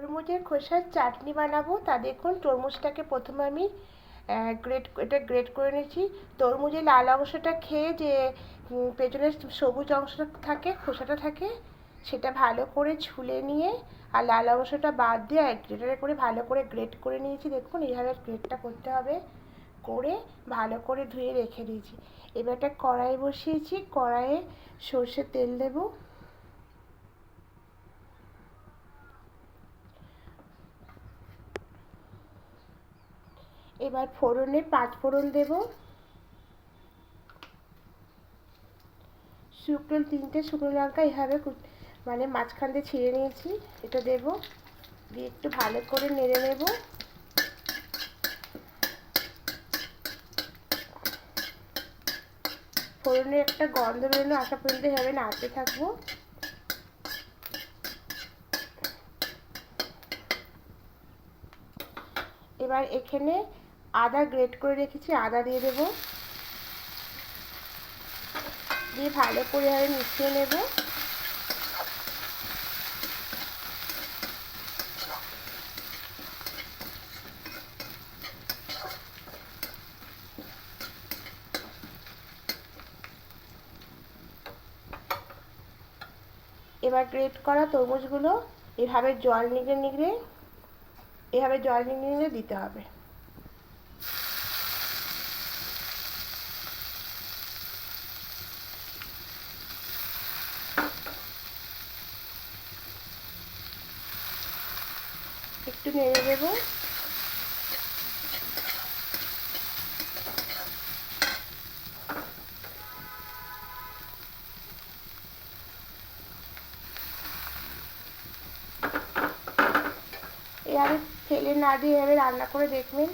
তরমুজের খোসার চাটনি বানাবো। তা দেখুন, তরমুজটাকে প্রথমে আমি গ্রেট এটা গ্রেট করে নিয়েছি। তরমুজের লাল অংশটা খেয়ে যে পেছনের সবুজ অংশটা থাকে, খোসাটা থাকে, সেটা ভালো করে ছুলে নিয়ে আর লাল অংশটা বাদ দিয়ে গ্রেটারে করে ভালো করে গ্রেট করে নিয়েছি। দেখুন এইভাবে গ্রেটটা করতে হবে। করে ভালো করে ধুয়ে রেখে দিয়েছি। এবার একটা কড়াই বসিয়েছি। কড়াইয়ে সর্ষের তেল দেবো। এবার ফোড়নে পাঁচ ফোড়ন দেব। শুকনো তিনটে শুকনো লঙ্কা এভাবে মানে মাঝখান দিয়ে ছিঁড়ে নিয়েছি, এটা দেব। দিয়ে একটু ভালো করে নেড়ে নেব। ফোড়নের একটা গন্ধ বেরোনো আশা পর্যন্ত এভাবে নাড়তে থাকব। এবার এখানে আদা গ্রেট করে রেখেছি, আদা দিয়ে দেবো। দিয়ে ভালো করে এভাবে মিশিয়ে নেব। এবার গ্রেট করা তরমুজগুলো এভাবে জল নিগড়ে নিগড়ে এভাবে জল নিগড়ে নিগড়ে দিতে হবে। একটু নেড়ে দেবো। এভাবে ফেলে না দিয়ে এভাবে রান্না করে দেখবেন।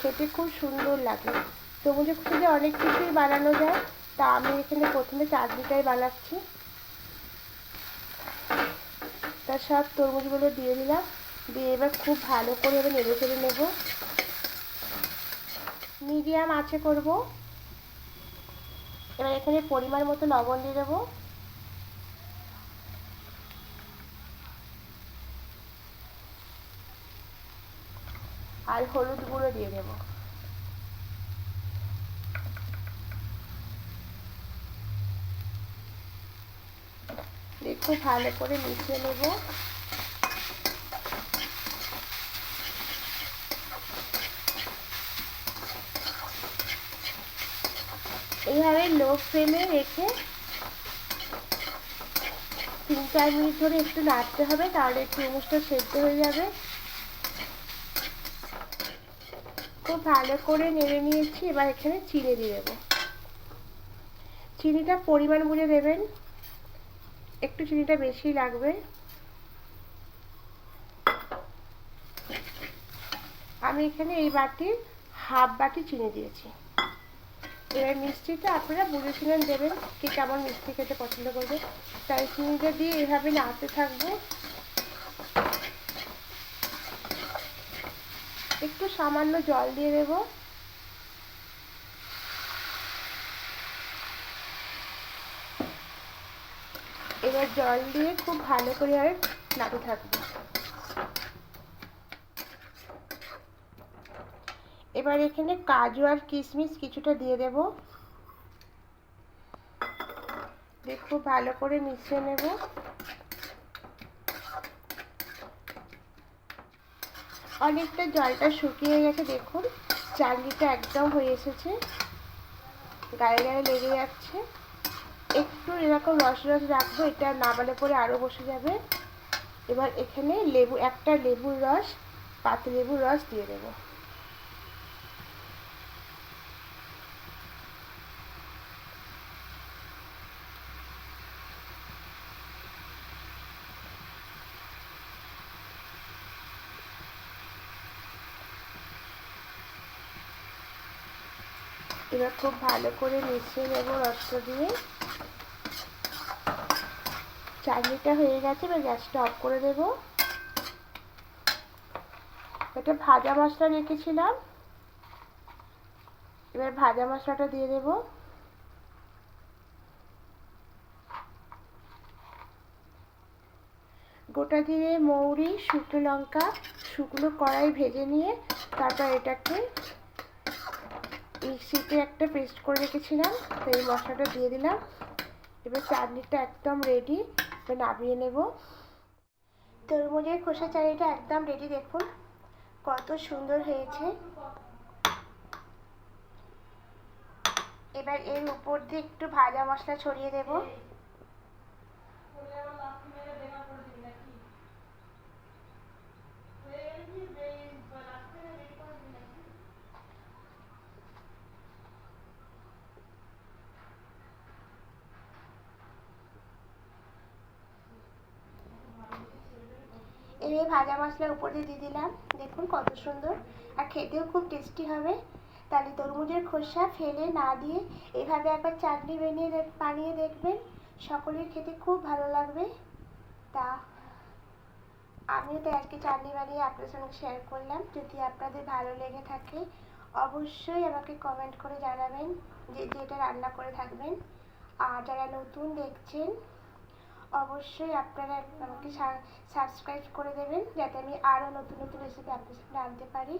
খেতে খুব সুন্দর লাগে। তরমুজের খুশি দিয়ে অনেক কিছুই বানানো যায়, তা আমি এখানে প্রথমে চাটনিটাই বানাচ্ছি। তা সব তরমুজগুলো দিয়ে দিলাম। দিয়ে এবার খুব ভালো করে এবার নেড়ে চেড়ে নেব। মিডিয়াম আঁচে করব। এবার এখানে পরিমাণ মতো লবণ দিয়ে দেবো। আর হলুদ গুঁড়ো দিয়ে দেবো। একটু ভালো করে মিশিয়ে নেব। এইভাবে লো ফ্লেমে রেখে তিন চার মিনিট ধরে একটু নাড়তে হবে, তাহলে তরমুজটা সেদ্ধ হয়ে যাবে। খুব ভালো করে নেড়ে নিয়েছি, এবার এখানে চিনি দিয়ে দেবো। চিনিটা পরিমাণ বুঝে দেবেন। একটু চিনিটা বেশি লাগবে। আমি এখানে এই বাটি হাফ বাটি চিনি দিয়েছি। এবার মিষ্টিটা আপনারা বুঝেছিলেন দেবেন কে কেমন মিষ্টি খেতে পছন্দ করবে। তাই চিনিটা দিয়ে এভাবে নাড়তে থাকব। একটু সামান্য জল দিয়ে দেবো। এবার জল দিয়ে খুব ভালো করে আর নাড়তে থাকব। এবার এখানে কাজু আর কিশমিশ কিছুটা দিয়ে দেব। খুব ভালো করে মিশিয়ে নেব। অনেকটা জলটা শুকিয়ে গেছে, দেখুন। চাটনিটা একদম হয়ে এসেছে। গায়ে গায়ে লেগে যাচ্ছে। একটু এরকম রস রস রাখব, এটা নামালে পরে আরও বসে যাবে। এবার এখানে লেবু, একটা লেবুর রস পাতি লেবুর রস দিয়ে দেবো। এবার খুব ভালো করে মিশিয়ে নেব রসটা দিয়ে। চাটনিটা হয়ে গেছে, এবার গ্যাসটা অফ করে দেব। এটা ভাজা মশলা রেখেছিলাম। এবার ভাজা মশলাটা দিয়ে দেব। গোটা জিরে, মৌরি, শুকনো লঙ্কা, শুকনো কড়াই ভেজে নিয়ে তারপর এটাকে মিক্সিতে একটা পেস্ট করে রেখেছিলাম, তো এই মশলাটা দিয়ে দিলাম। এবার চাটনিটা একদম রেডি এবার নামিয়ে নেব। তরমুজের খোসা চাটনিটা একদম রেডি দেখুন, কত সুন্দর হয়েছে। এবার এর উপর দিয়ে একটু ভাজা মশলা ছড়িয়ে দেব। এবার ভাজা মশলা উপর দিয়ে দিয়ে দিলাম। দেখুন কত সুন্দর। আর খেতেও খুব টেস্টি হবে। তাহলে তরমুজের খোসা ফেলে না দিয়ে এভাবে একবার চাটনি বানিয়ে বানিয়ে দেখবেন। সকলের খেতে খুব ভালো লাগবে। তা আমিও তো আজকে চাটনি বানিয়ে আপনাদের সঙ্গে শেয়ার করলাম। যদি আপনাদের ভালো লেগে থাকে, অবশ্যই আমাকে কমেন্ট করে জানাবেন যে যেটা রান্না করে থাকবেন। আর যারা নতুন দেখছেন অবশ্যই আপনারা আমাকে সাবস্ক্রাইব করে দেবেন, যাতে আমি আরও নতুন নতুন রেসিপি আপনার সামনে আনতে পারি।